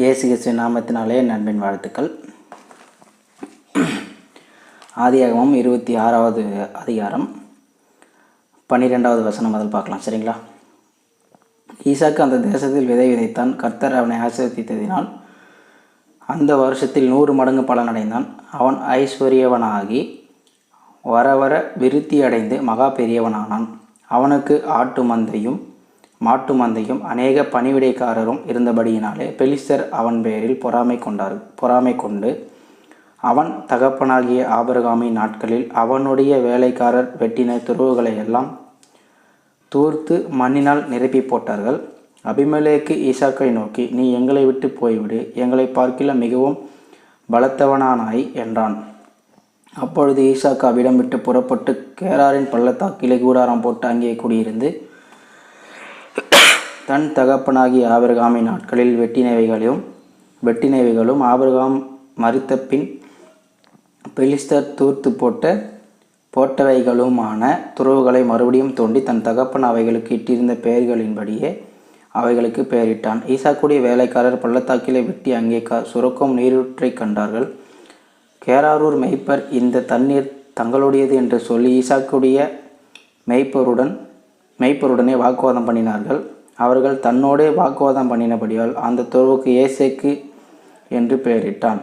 இயேசு கிறிஸ்து நாமத்தினாலே நண்பின் வாழ்த்துக்கள். ஆதியாகமும் இருபத்தி ஆறாவது அதிகாரம் பன்னிரெண்டாவது வசனம் அதில் பார்க்கலாம் சரிங்களா? ஈசாக்கு அந்த தேசத்தில் விதை விதைத்தான் கர்த்தர் அவனை ஆசீர்வதித்ததினால் அந்த வருஷத்தில் நூறு மடங்கு பலன் அடைந்தான் அவன் ஐஸ்வர்யவனாகி வர வர விருத்தி அடைந்து மகா பெரியவனானான். அவனுக்கு ஆட்டு மந்தையும் மாட்டு மந்தையும் அநேக பணிவிடைக்காரரும் இருந்தபடியினாலே பெலிஸ்தர் அவன் பெயரில் பொறாமை கொண்டார் பொறாமை கொண்டு அவன் தகப்பனாகிய ஆபரகாமின் நாட்களில் அவனுடைய வேலைக்காரர் வெட்டின துருவுகளை எல்லாம் தூர்த்து மண்ணினால் நிரப்பி போட்டார்கள். அபிமலேக்கு ஈசாக்கை நோக்கி நீ எங்களை விட்டு போய்விடு எங்களை பார்க்கில மிகவும் பலத்தவனானாய் என்றான். அப்பொழுது ஈசாக்கு அவ்விடம் விட்டு புறப்பட்டு கேராரின் பள்ளத்தாக்கிலே கூடாரம் போட்டு அங்கே குடியிருந்து தன் தகப்பனாகிய ஆபிரகாமின் நாட்களில் வெட்டினவைகளையும் வெட்டினவைகளும் ஆபிரகாம் மறித்த பின் பெலிஸ்தர் தூர்த்து போட்ட போட்டவைகளுமான துறவுகளை மறுபடியும் தோண்டி தன் தகப்பன் அவைகளுக்கு இட்டிருந்த பெயர்களின்படியே அவைகளுக்கு பெயரிட்டான். ஈசாக்குடைய வேலைக்காரர் பள்ளத்தாக்கிலே வெட்டி அங்கே க சுரக்கும் நீரூற்றைக் கண்டார்கள். கேராரூர் மெய்ப்பர் இந்த தண்ணீர் தங்களுடையது என்று சொல்லி ஈசாக்குடைய மெய்ப்பருடன் மெய்ப்பருடனே வாக்குவாதம் பண்ணினார்கள். அவர்கள் தன்னோடே வாக்குவாதம் பண்ணினபடியால் அந்த துறவுக்கு ஏசேக்கு என்று பெயரிட்டான்.